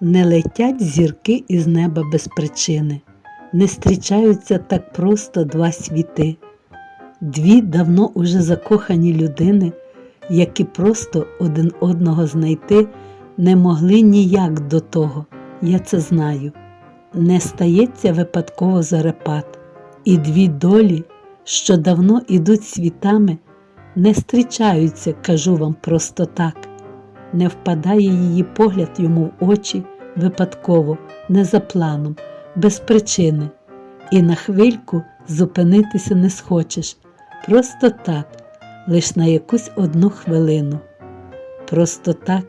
Не летять зірки із неба без причини, не зустрічаються так просто два світи, дві давно уже закохані людини, які просто один одного знайти не могли ніяк до того, я це знаю. Не стається випадково зарепат, і дві долі, що давно ідуть світами, не зустрічаються, кажу вам просто так. Не впадає її погляд йому в очі випадково, не за планом, без причини, і на хвильку зупинитися не схочеш, просто так, лиш на якусь одну хвилину. Просто так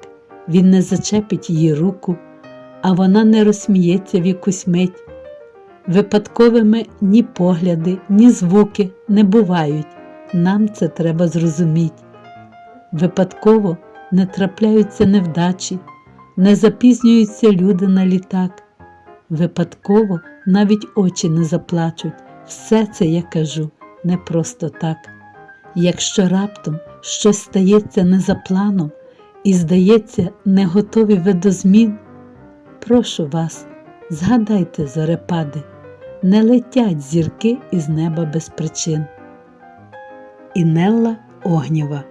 він не зачепить її руку, а вона не розсміється в якусь мить. Випадковими ні погляди, ні звуки не бувають, нам це треба зрозуміти. Випадково не трапляються невдачі, не запізнюються люди на літак. Випадково навіть очі не заплачуть. Все це я кажу не просто так. Якщо раптом щось стається не за планом і, здається, не готові ви до змін, прошу вас, згадайте зарепади, не летять зірки із неба без причин. Інелла Огнєва